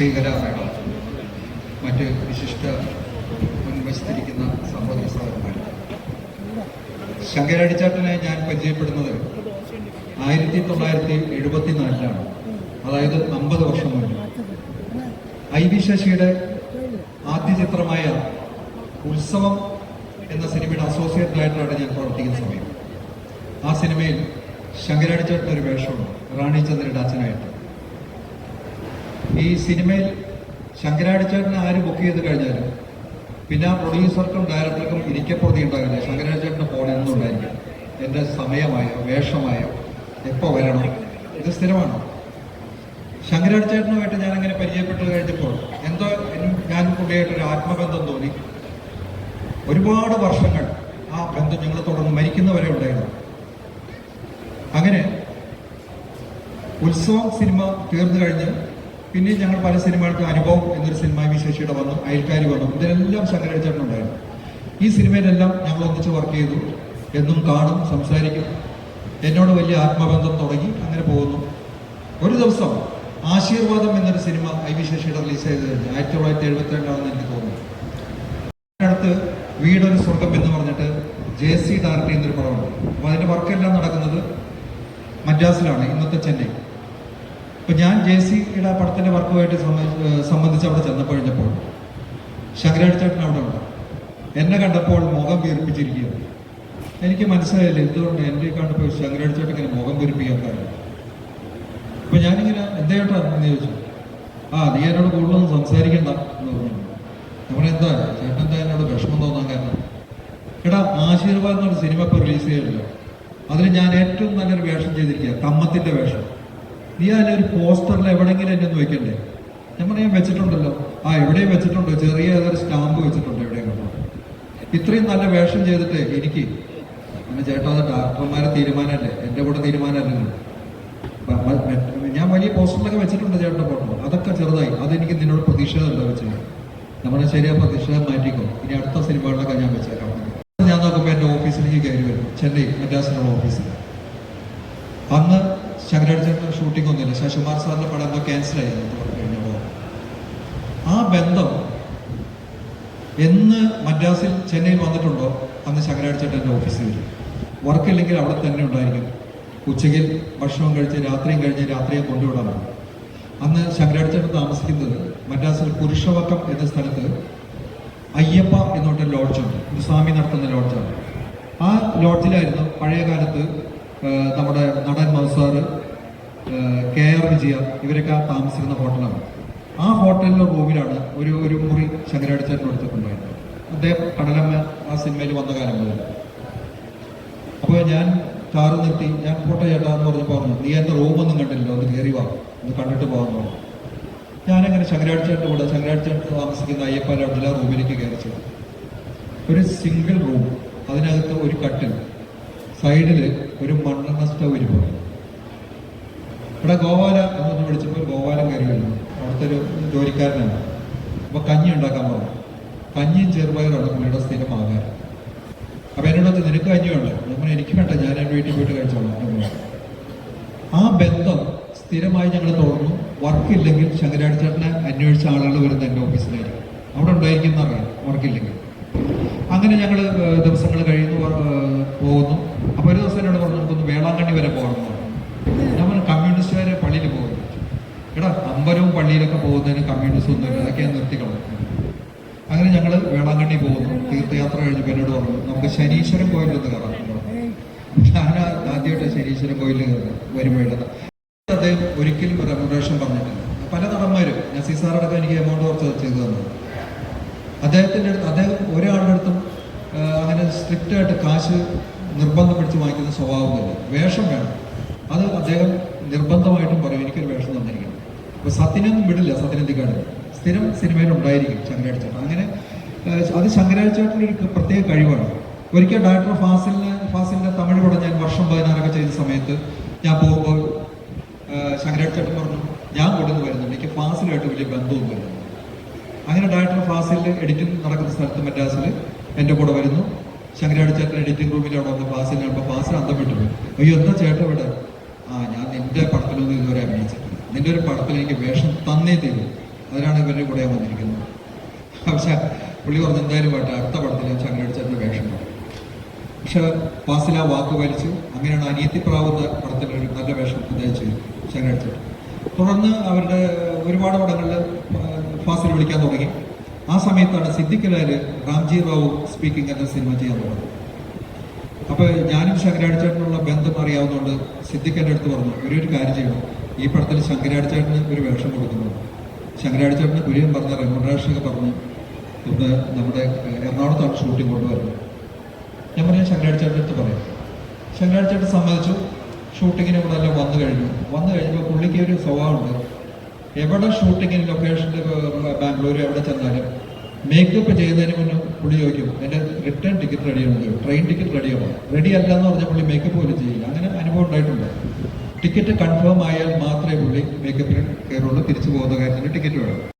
Madam മറ്റ് വിശിഷ്ട മുൻവശത്തിരിക്കുന്ന സഹോദര സഹോദരന്മാർ ശങ്കരടിച്ചാട്ടനെ ഞാൻ പരിചയപ്പെടുന്നത് ആയിരത്തി തൊള്ളായിരത്തി എഴുപത്തിനാലിലാണ് അതായത് അമ്പത് വർഷം മുൻപ്. ഐ വി ശശിയുടെ ആദ്യ ചിത്രമായ ഉത്സവം എന്ന സിനിമയുടെ അസോസിയേറ്റ് ഡയറക്ടറാണ് ഞാൻ പ്രവർത്തിക്കുന്ന സമയം. ആ സിനിമയിൽ ശങ്കരാടിച്ചേട്ടൻ ഒരു വേഷമുണ്ട്. റാണി ചന്ദ്രയുടെ അച്ഛനായിട്ട്. ഈ സിനിമയിൽ ശങ്കരാടിച്ചേട്ടനെ ആര് ബുക്ക് ചെയ്ത് കഴിഞ്ഞാലും പിന്നെ ആ പ്രൊഡ്യൂസർക്കും ഡയറക്ടർക്കും ഇരിക്കപ്പുറത്തി ഉണ്ടാകില്ല ശങ്കരാടിച്ചേട്ടന്റെ ഫോൺ എന്നും ഉണ്ടായിരിക്കും. എന്റെ സമയമായോ വേഷമായോ എപ്പോൾ വരണം? ഇത് സ്ഥിരമാണ്? ശങ്കരാടിച്ചേട്ടനുമായിട്ട് ഞാൻ അങ്ങനെ പരിചയപ്പെട്ട് കഴിഞ്ഞപ്പോൾ എന്തോ ഞാൻ പുള്ളിയായിട്ടൊരു ആത്മബന്ധം തോന്നി. ഒരുപാട് വർഷങ്ങൾ ആ ബന്ധം ഞങ്ങൾ തുടർന്ന് മരിക്കുന്നവരെ ഉണ്ടായിരുന്നു. അങ്ങനെ ഉത്സവം സിനിമ തീർന്നു കഴിഞ്ഞ് പിന്നെ ഞങ്ങൾ പല സിനിമകൾക്കും അനുഭവം എന്നൊരു സിനിമ വിശേഷിയുടെ വന്നു. അയൽക്കാരി വന്നു. ഇതിലെല്ലാം ശങ്കരാചാര്യനുണ്ടായിരുന്നു ഈ സിനിമയിലെല്ലാം ഞങ്ങൾ ഒന്നിച്ച് വർക്ക് ചെയ്തു. എന്നും കാണും സംസാരിക്കും. എന്നോട് വലിയ ആത്മബന്ധം തുടങ്ങി അങ്ങനെ പോകുന്നു. ഒരു ദിവസം ആശീർവാദം എന്നൊരു സിനിമ ഐ വി ശേഷിയുടെ റിലീസ് ചെയ്ത് കഴിഞ്ഞു ആയിരത്തി തൊള്ളായിരത്തി എഴുപത്തി രണ്ടാണെന്ന് എനിക്ക് തോന്നുന്നു. അടുത്ത് വീടൊരു സ്വർഗം എന്ന് പറഞ്ഞിട്ട് ജെ സി ഡയറക്ടർ എന്നൊരു പടമുണ്ട്. അപ്പോൾ അതിന്റെ വർക്കെല്ലാം നടക്കുന്നത് മദ്രാസിലാണ് ഇന്നത്തെ ചെന്നൈ. അപ്പൊ ഞാൻ ജെ സിയുടെ പടത്തിന്റെ വർക്കുമായിട്ട് സംബന്ധിച്ച് അവിടെ ചെന്നപ്പോഴിഞ്ഞപ്പോൾ ശങ്കരാടിച്ചേട്ടൻ അവിടെ ഉണ്ട്. എന്നെ കണ്ടപ്പോൾ മുഖം വീർപ്പിച്ചിരിക്കുകയാണ്. എനിക്ക് മനസ്സിലായില്ല എന്തുകൊണ്ട് എന്റെ കണ്ടപ്പോൾ ശങ്കരാടിച്ചേട്ടൻ ഇങ്ങനെ മുഖം വീർപ്പിക്കാൻ കാരണം അപ്പൊ ഞാനിങ്ങനെ എന്തേട്ടാ എന്ന് ചോദിച്ചു? ആ നീ എന്നോട് കൂടുതലൊന്നും സംസാരിക്കണ്ട എന്ന് പറഞ്ഞു. നമ്മൾ എന്താ? ചേട്ടൻ എന്താ എന്നോട് വിഷമം തോന്നാൻ കാരണം? എടാ ആശീർവാദ് എന്നൊരു സിനിമ ഇപ്പൊ റിലീസ് ചെയ്യല്ലോ. അതിൽ ഞാൻ ഏറ്റവും നല്ലൊരു വേഷം ചെയ്തിരിക്കുക കമ്മത്തിന്റെ വേഷം. നീ ഒരു പോസ്റ്ററിൽ എവിടെങ്കിലും എന്നെ ഒന്ന് വെക്കണ്ടേ നമ്മൾ ഞാൻ വെച്ചിട്ടുണ്ടല്ലോ. ആ എവിടെയും വെച്ചിട്ടുണ്ടോ. ചെറിയ ഏതൊരു സ്റ്റാമ്പ് വെച്ചിട്ടുണ്ട് എവിടെയും ഇത്രയും നല്ല വേഷം ചെയ്തിട്ട് എനിക്ക് പിന്നെ ചേട്ടാ അത് ഡാക്ടർമാരെ തീരുമാനമല്ലേ? എന്റെ കൂടെ തീരുമാനമല്ലല്ലോ ഞാൻ വലിയ പോസ്റ്ററിലൊക്കെ വെച്ചിട്ടുണ്ട് ചേട്ടന്റെ ഫോട്ടോ. അതൊക്കെ ചെറുതായി. അതെനിക്ക് നിന്നോട് പ്രതിഷേധമല്ല വെച്ചത് നമ്മുടെ ശരിയാ പ്രതിഷേധം മാറ്റിക്കോ. ഇനി അടുത്ത സിനിമകളിലൊക്കെ ഞാൻ വെച്ചേക്കാം. ഞാൻ നോക്കുമ്പോൾ എന്റെ ഓഫീസിലേക്ക് കയറി വരും. ചെന്നൈ മദ്രാസിനുള്ള ഓഫീസിൽ. അന്ന് ശങ്കരാചാര്യന്റെ ഷൂട്ടിംഗ് ഒന്നുമില്ല. ശശികുമാർ സാറിന്റെ പടം എന്തോ ക്യാൻസൽ ആയിരുന്നു കഴിഞ്ഞപ്പോൾ. ആ ബന്ധം എന്ന് മദ്രാസിൽ ചെന്നൈയിൽ വന്നിട്ടുണ്ടോ? അന്ന് എന്റെ ഓഫീസിൽ വരും. വർക്കില്ലെങ്കിൽ അവിടെ തന്നെ ഉണ്ടായിരിക്കും. ഉച്ചയ്ക്ക് ഭക്ഷണം കഴിച്ച് രാത്രിയും കഴിഞ്ഞ് രാത്രിയെ കൊണ്ടുവിടാനാണ്. അന്ന് ശങ്കരാചാര്യൻ താമസിക്കുന്നത് മദ്രാസിൽ പുരുഷവക്കം എന്ന സ്ഥലത്ത് അയ്യപ്പ എന്നൊരു ലോഡ്ജുണ്ട് ഒരു സ്വാമി നടത്തുന്ന ലോഡ്ജാണ് ആ ലോഡ്ജിലായിരുന്നു പഴയ കാലത്ത് നമ്മുടെ നടൻ മൗസാറ് കെ ആർ വിജയ ഇവരൊക്കെ താമസിക്കുന്ന ഹോട്ടലാണ്. ആ ഹോട്ടലിലെ റൂമിലാണ് ഒരു ഒരു മുറി ശങ്കരാടിച്ചു എടുത്തിട്ടുണ്ടായിരുന്നത് അദ്ദേഹം കടലമ്മ ആ സിനിമയിൽ വന്ന കാലം മുതൽ. അപ്പോൾ ഞാൻ കാറ് നിർത്തി ഞാൻ ഫോട്ടോ ചേട്ടാ എന്ന് പറഞ്ഞപ്പോൾ പറഞ്ഞു നീ എന്റെ റൂമൊന്നും കണ്ടില്ലല്ലോ ഒന്ന് കയറി വാ ഒന്ന് കണ്ടിട്ട് പോകാൻ പറഞ്ഞു. ഞാനങ്ങനെ ശങ്കരാടിച്ചേട്ടന്റെ കൂടെ ശങ്കരാടിച്ചേട്ടൻ താമസിക്കുന്ന അയ്യപ്പ ലോഡ്ജിലെ റൂമിലേക്ക് കയറി ചെന്നു. ഒരു സിംഗിൾ റൂം അതിനകത്ത് ഒരു കട്ടിൽ സൈഡിൽ ഒരു മണ്ണെണ്ണ സ്റ്റവ് ഇരിപ്പുണ്ട് ഇവിടെ ഗോവാല എന്നൊന്ന് വിളിച്ചപ്പോൾ ഗോവാലം കയറി അവിടുത്തെ ഒരു ജോലിക്കാരനാണ്. അപ്പൊ കഞ്ഞി ഉണ്ടാക്കാൻ പറഞ്ഞു. കഞ്ഞിയും ചെറുപയറാണ് പുള്ളിയുടെ സ്ഥിരം ആഹാരം. അപ്പൊ നിനക്ക് കഞ്ഞി വേണ്ട നമ്മൾ എനിക്ക് വേണ്ട ഞാൻ എന്റെ വീട്ടിൽ പോയിട്ട് കഴിച്ചോളാം. ആ ബന്ധം സ്ഥിരമായി ഞങ്ങൾ തുടർന്നു വർക്കില്ലെങ്കിൽ ശങ്കരാടിച്ചേട്ടനെ അന്വേഷിച്ച ആളുകൾ വരുന്ന എന്റെ ഓഫീസിലായിരിക്കും അവിടെ ഉണ്ടായിരിക്കും എന്നറിയാം വർക്കില്ലെങ്കിൽ അങ്ങനെ ഞങ്ങൾ ദിവസങ്ങൾ കഴിയുന്നു പോകുന്നു. അപ്പോൾ ഒരു ദിവസം എന്നോട് പറഞ്ഞു നമുക്കൊന്ന് വേളാങ്കണ്ണി വരെ പോകണം. ഞാൻ പറഞ്ഞു കമ്മ്യൂണിസ്റ്റുകാരെ പള്ളിയിൽ പോകുന്നു. എടാ അമ്പലവും പള്ളിയിലൊക്കെ പോകുന്നതിന് കമ്മ്യൂണിസ്റ്റ് ഒന്നും ഇല്ല അതൊക്കെ ഞാൻ അങ്ങനെ ഞങ്ങൾ വേളാങ്കണ്ണി പോകുന്നു. തീർത്ഥയാത്ര കഴിഞ്ഞപ്പോൾ എന്നോട് പറഞ്ഞു നമുക്ക് ശനീശ്വരൻ കോയിലൊന്ന് കയറാം. ഞാൻ ആദ്യമായിട്ട് ശനീശ്വരൻ വരുമ്പോഴത് അദ്ദേഹം ഒരിക്കലും റെമുറേഷൻ പറഞ്ഞിട്ടില്ല. പല നടന്മാരും നസീർ സാറടക്കം എനിക്ക് എമൗണ്ട് കുറച്ച് ചെയ്തു തന്നത് അദ്ദേഹത്തിന്റെ അടുത്ത് അദ്ദേഹം ഒരാളുടെ അടുത്തും അങ്ങനെ സ്ട്രിക്റ്റ് ആയിട്ട് കാശ് നിർബന്ധം പിടിച്ച് വാങ്ങിക്കുന്ന സ്വഭാവമൊന്നുമില്ല വേഷം വേണം. അത് അദ്ദേഹം നിർബന്ധമായിട്ടും പറയും എനിക്കൊരു വേഷം തന്നിരിക്കണം ഇപ്പോൾ സത്യനൊന്നും വിടില്ല സത്യനന്ദിക്കാട് സ്ഥിരം സിനിമയിൽ ഉണ്ടായിരിക്കും ശങ്കരാഴ്ചേട്ടൻ അങ്ങനെ അത് ശങ്കരാഴ്ചേട്ടന്റെ ഒരു പ്രത്യേക കഴിവാണ്. ഒരിക്കൽ ഡയറക്ടർ ഫാസിലിന് ഫാസിലിന്റെ തമിഴ് പടം ഞാൻ വർഷം പതിനാറൊക്കെ ചെയ്ത സമയത്ത് ഞാൻ പോകുമ്പോൾ ശങ്കരാഴ്ചേട്ടൻ പറഞ്ഞു ഞാൻ കൊടുന്ന് വരുന്നുണ്ട്. എനിക്ക് ഫാസിലായിട്ട് വലിയ ബന്ധമൊന്നുമില്ല. അങ്ങനെ ഡയറക്ടർ ഫാസിൽ എഡിറ്റിംഗ് നടക്കുന്ന സ്ഥലത്ത് മദ്രാസിൽ എന്റെ കൂടെ വരുന്നു. ശങ്കരാട് ചേട്ടൻ എഡിറ്റിംഗ് അവിടെ വന്ന് ഫാസിൽ അപ്പോൾ ഫാസിൽ അന്തം വിട്ടു പോയി. അയ്യോ എന്താ ചേട്ടൻ ഇവിടെ? ആ ഞാൻ നിന്റെ പടത്തിലൊന്നും ഇതുവരെ അഭിനയിച്ചിട്ടില്ല. നിന്റെ ഒരു പടത്തിൽ എനിക്ക് വേഷം തന്നേ തരും. അതിനാണ് ഇവരുടെ കൂടെ ഞാൻ വന്നിരിക്കുന്നത്. പക്ഷെ പുള്ളി പറഞ്ഞു എന്തായാലും വേണ്ട അടുത്ത പടത്തിൽ ഞാൻ ചേട്ടന്റെ വേഷം പറയും പക്ഷെ ഫാസിൽ ആ വാക്ക് വലിച്ചു. അങ്ങനെയാണ് അനിയത്തിപ്രാവുന്ന പടത്തിൽ ഒരു നല്ല വേഷം അദ്ദേഹം ചെയ്തു ചേട്ടൻ. തുടർന്ന് അവരുടെ ഒരുപാട് പടങ്ങളിൽ ഫാസിൽ വിളിക്കാൻ തുടങ്ങി. ആ സമയത്താണ് സിദ്ദിഖലാൽ റാംജി റാവു സ്പീക്കിംഗ് എന്ന സിനിമ ചെയ്യാൻ തുടങ്ങി. അപ്പൊ ഞാനും ശങ്കരാടിച്ചേട്ടനുള്ള ബന്ധം അറിയാവുന്നതുകൊണ്ട് സിദ്ദിഖ് അടുത്ത് പറഞ്ഞു ഒരു ഒരു കാര്യം ചെയ്യണം ഈ പടത്തിൽ ശങ്കരാടിച്ചേട്ടന് ഒരു വേഷം കൊടുക്കുന്നു. ശങ്കരാടിച്ചേട്ടന് കുര്യൻ പറഞ്ഞ റെമുണ്ടേഷനൊക്കെ പറഞ്ഞു ഇന്ന് നമ്മുടെ എറണാകുളത്താണ് ഷൂട്ടിംഗ് കൊണ്ടുവരുന്നത്. ഞാൻ പറഞ്ഞു ശങ്കരാടിച്ചേട്ടന്റെ അടുത്ത് പറയാം. ശങ്കരാടിച്ചേട്ടൻ സമ്മതിച്ചു. ഷൂട്ടിങ്ങിന് ഇവിടെ എല്ലാം വന്നു കഴിഞ്ഞു. വന്നു കഴിഞ്ഞപ്പോൾ പുള്ളിക്ക് ഒരു സ്വഭാവമുണ്ട്. എവിടെ ഷൂട്ടിങ്ങിന് ലൊക്കേഷനിൽ ബാംഗ്ലൂർ എവിടെ ചെന്നാലും മേക്കപ്പ് ചെയ്യുന്നതിന് മുന്നേ പുള്ളി ചോദിക്കും എന്റെ റിട്ടേൺ ടിക്കറ്റ് റെഡിയാണോ ട്രെയിൻ ടിക്കറ്റ് റെഡിയാണോ റെഡി അല്ല എന്ന് പറഞ്ഞാൽ പുള്ളി മേക്കപ്പ് പോലും ചെയ്യില്ല. അങ്ങനെ അനുഭവം ഉണ്ടായിട്ടുണ്ട്. ടിക്കറ്റ് കൺഫേം ആയാൽ മാത്രമേ പുള്ളി മേക്കപ്പിന് കയറുള്ളൂ തിരിച്ചു പോകുന്ന കാര്യത്തിന് ടിക്കറ്റ് വേണം.